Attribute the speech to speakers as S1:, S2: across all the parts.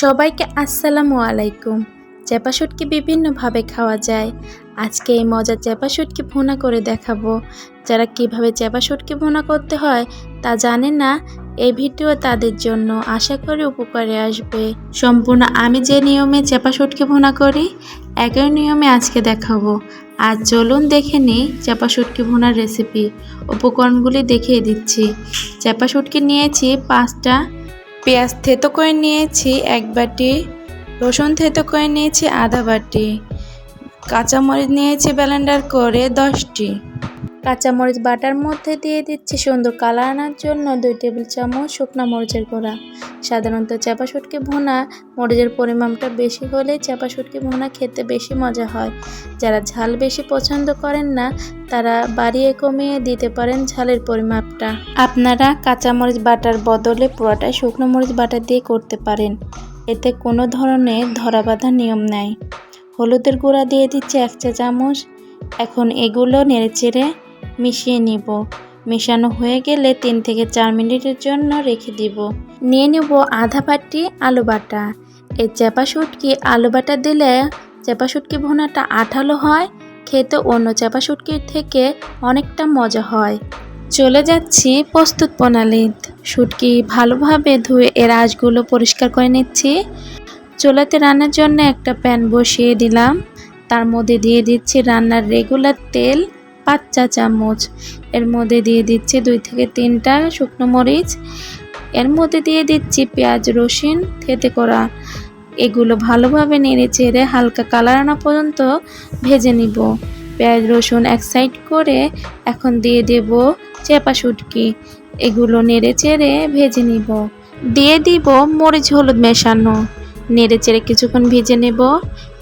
S1: সবাইকে আসসালামু আলাইকুম। চেপা শুটকি বিভিন্নভাবে খাওয়া যায়। আজকে এই মজার চেপা শুটকি ভুনা করে দেখাবো। যারা কীভাবে চেপা শুটকি ভুনা করতে হয় তা জানে না, এই ভিডিও তাদের জন্য আশা করি উপকারে আসবে। সম্পূর্ণ আমি যে নিয়মে চেপা শুটকি ভুনা করি, একই নিয়মে আজকে দেখাবো। আর চলুন দেখে নিই চেপা শুটকি ভুনার রেসিপি উপকরণগুলি দেখিয়ে দিচ্ছি। চেপা শুটকি নিয়েছি পাঁচটা পেঁয়াজ থেতো করে নিয়েছি এক বাটি, রসুন থেতো করে নিয়েছি আধা বাটি, কাঁচামরিচ নিয়েছি ব্যালেন্ডার করে দশটি। কাঁচামরিচ বাটার মধ্যে দিয়ে দিচ্ছি সুন্দর কালার আনার জন্য দুই টেবিল চামচ শুকনো মরিচের গুঁড়া। সাধারণত চাপা শুটকি ভুনা, মরিচের পরিমাণটা বেশি হলে চাপা শুটকি ভুনা খেতে বেশি মজা হয়। যারা ঝাল বেশি পছন্দ করেন না, তারা বাড়িয়ে কমিয়ে দিতে পারেন ঝালের পরিমাপটা। আপনারা কাঁচামরিচ বাটার বদলে পুরোটাই শুকনো মরিচ বাটা দিয়ে করতে পারেন। এতে কোনো ধরনের ধরা বাঁধা নিয়ম নাই। হলুদের গুঁড়া দিয়ে দিচ্ছে এক চা চামচ। এখন এগুলো নেড়েচেড়ে মিশিয়ে নিব। মেশানো হয়ে গেলে তিন থেকে চার মিনিটের জন্য রেখে দিব। নিয়ে নেব আধা বাটি আলু বাটা। এই চেপা শুটকি আলু বাটা দিলে চেপা শুটকি ভুনাটা আঠালো হয়, খেতে অন্য চেপা শুটকির থেকে অনেকটা মজা হয়। চলে যাচ্ছি প্রস্তুত প্রণালীত। শুটকি ভালোভাবে ধুয়ে এর আঁশগুলো পরিষ্কার করে নিচ্ছি। চুলাতে রান্নার জন্য একটা প্যান বসিয়ে দিলাম। তার মধ্যে দিয়ে দিচ্ছি রান্নার রেগুলার তেল। পাঁচ চা চামচ। এর মধ্যে দিয়ে দিচ্ছি দুই থেকে তিনটা শুকনো মরিচ। এর মধ্যে দিয়ে দিচ্ছি পেঁয়াজ, রসুন, থেতে করা। এগুলো ভালোভাবে নেড়ে চেড়ে হালকা কালার আনা পর্যন্ত ভেজে নিব। পেঁয়াজ, রসুন এক সাইড করে এখন দিয়ে দেব চেপা শুটকি। এগুলো নেড়ে চেড়ে ভেজে নিব। দিয়ে দিব মরিচ, হলুদ মেশানো। নেড়ে চেড়ে কিছুক্ষণ ভেজে নেব।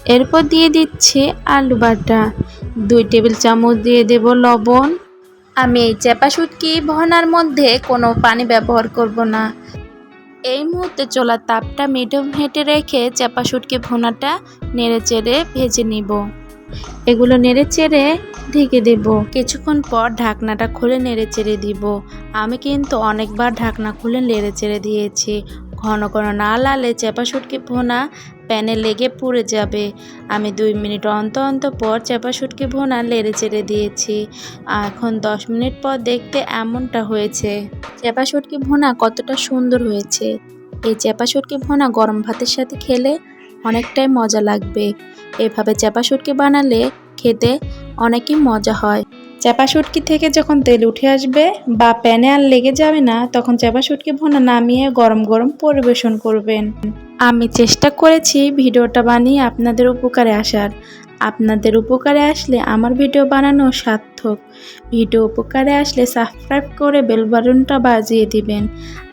S1: এরপর দিয়ে দিচ্ছি আলু বাটা। দুই টেবিল চামচ দিয়ে দেব লবণ। আমি এই চেপা শুটকি ভনার মধ্যে কোনো পানি ব্যবহার করব না। এই মুহূর্তে চলার তাপটা মিডিয়াম হেঁটে রেখে চেপা শুটকি ভুনাটা নেড়ে চেড়ে ভেজে নিব। এগুলো নেড়ে চেড়ে ঢেকে দেব। কিছুক্ষণ পর ঢাকনাটা খুলে নেড়ে চেড়ে দিব। আমি কিন্তু অনেকবার ঢাকনা খুলে নেড়ে চেড়ে দিয়েছি। ঘন ঘন না লালে চেপা শুটকি ভোনা প্যানে লেগে পুড়ে যাবে। আমি দুই মিনিট অন্ত অন্ত পর চেপা শুটকি ভোনা লেড়ে চেড়ে দিয়েছি। এখন দশ মিনিট পর দেখতে এমনটা হয়েছে। চেপা শুটকি ভোনা কতটা সুন্দর হয়েছে। এই চেপা শুটকি ভোনা গরম ভাতের সাথে খেলে অনেকটাই মজা লাগবে। এভাবে চেপা শুটকি বানালে খেতে অনেকই মজা হয়। চেপা শুটকি থেকে যখন তেল উঠে আসবে বা প্যানে আর লেগে যাবে না, তখন চেপা শুটকি ভোনা নামিয়ে গরম গরম পরিবেশন করবেন। আমি চেষ্টা করেছি ভিডিওটা বানিয়ে আপনাদের উপকারে আসার। আপনাদের উপকারে আসলে আমার ভিডিও বানানো সার্থক। ভিডিও উপকারে আসলে সাবস্ক্রাইব করে বেল বাটনটা বাজিয়ে দিবেন।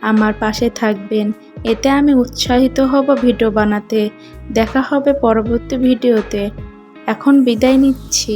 S1: আমার পাশে থাকবেন। এতে আমি উৎসাহিত হব ভিডিও বানাতে। দেখা হবে পরবর্তী ভিডিওতে। এখন বিদায় নিচ্ছি।